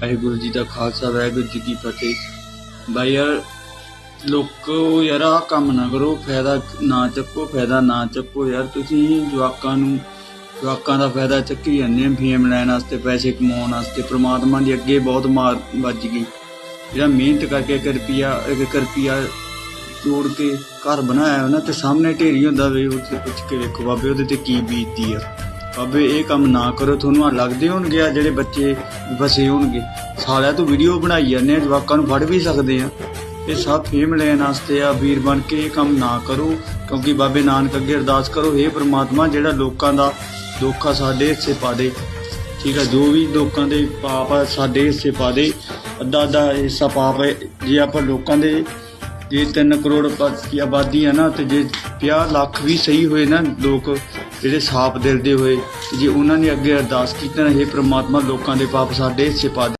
ਵਾਹਿਗੁਰੂ ਜੀ ਦਾ ਖਾਲਸਾ, ਵਾਹਿਗੁਰੂ ਜੀ ਕੀ ਫਤਿਹ। ਬਾਈ ਯਾਰ, ਲੋਕੋ ਯਾਰ, ਆਹ ਕੰਮ ਨਾ ਕਰੋ, ਫਾਇਦਾ ਨਾ ਚੱਕੋ, ਫਾਇਦਾ ਨਾ ਚੱਕੋ ਯਾਰ। ਤੁਸੀਂ ਜਵਾਕਾਂ ਨੂੰ, ਜਵਾਕਾਂ ਦਾ ਫਾਇਦਾ ਚੱਕੀ ਜਾਂਦੇ ਆ ਫੇਮ ਲੈਣ ਵਾਸਤੇ, ਪੈਸੇ ਕਮਾਉਣ ਵਾਸਤੇ। ਪ੍ਰਮਾਤਮਾ ਦੀ ਅੱਗੇ ਬਹੁਤ ਮਾਰ ਵੱਜ ਗਈ। ਜਿਹੜਾ ਮਿਹਨਤ ਕਰਕੇ ਇੱਕ ਰੁਪਿਆ ਇੱਕ ਰੁਪਿਆ ਜੋੜ ਕੇ ਘਰ ਬਣਾਇਆ ਉਹਨਾਂ ਤੇ ਸਾਹਮਣੇ ਢੇਰੀ ਹੁੰਦਾ ਵੇ, ਉੱਥੇ ਪੁੱਛ ਕੇ ਵੇਖੋ ਬਾਬੇ, ਉਹਦੇ ਤੇ ਕੀ ਬੀਤਦੀ ਆ। ਬਾਬੇ ਇਹ ਕੰਮ ਨਾ ਕਰੋ, ਤੁਹਾਨੂੰ ਆ ਲੱਗਦੇ ਹੋਣਗੇ ਆ ਜਿਹੜੇ ਬੱਚੇ ਫਸੇ ਹੋਣਗੇ। ਸਾਲਿਆਂ, ਤੋਂ ਵੀਡੀਓ ਬਣਾਈ ਜਾਂਦੇ ਆ, ਜਵਾਕਾਂ ਨੂੰ ਫੜ ਵੀ ਸਕਦੇ ਆ। ਇਹ ਸਭ ਫੇਮ ਲੈਣ ਵਾਸਤੇ ਆ, ਵੀਰ ਬਣ ਕੇ ਇਹ ਕੰਮ ਨਾ ਕਰੋ, ਕਿਉਂਕਿ ਬਾਬੇ ਨਾਨਕ ਅੱਗੇ ਅਰਦਾਸ ਕਰੋ हे ਪ੍ਰਮਾਤਮਾ, ਜਿਹੜਾ ਲੋਕਾਂ ਦਾ ਦੁੱਖ ਆ ਸਾਡੇ ਹਿੱਸੇ ਪਾ ਦੇ। ਠੀਕ ਆ, ਜੋ ਵੀ ਲੋਕਾਂ ਦੇ ਪਾਪ ਆ, ਸਾਡੇ ਹਿੱਸੇ ਪਾ ਦੇ। ਅੱਧਾ ਅੱਧਾ ਹਿੱਸਾ ਪਾਪ ਜੇ ਆਪਾਂ ਲੋਕਾਂ ਦੇ, ਜੇ 3 ਕਰੋੜ ਦੀ ਆਬਾਦੀ ਆ ਨਾ, ਤੇ ਜੇ 50 ਲੱਖ ਵੀ ਸਹੀ ਹੋਏ ਨਾ ਲੋਕ ਜਿਹੜੇ ਸਾਪ ਦਿਲ ਦੇ ਹੋਏ, ਜੇ ਉਹਨਾਂ ਨੇ ਅੱਗੇ ਅਰਦਾਸ ਕੀਤੀ ਨਾ हे ਪ੍ਰਮਾਤਮਾ ਲੋਕਾਂ ਦੇ ਪਾਪ ਸਾਡੇ ਹਿੱਸੇ ਪਾ ਦੇ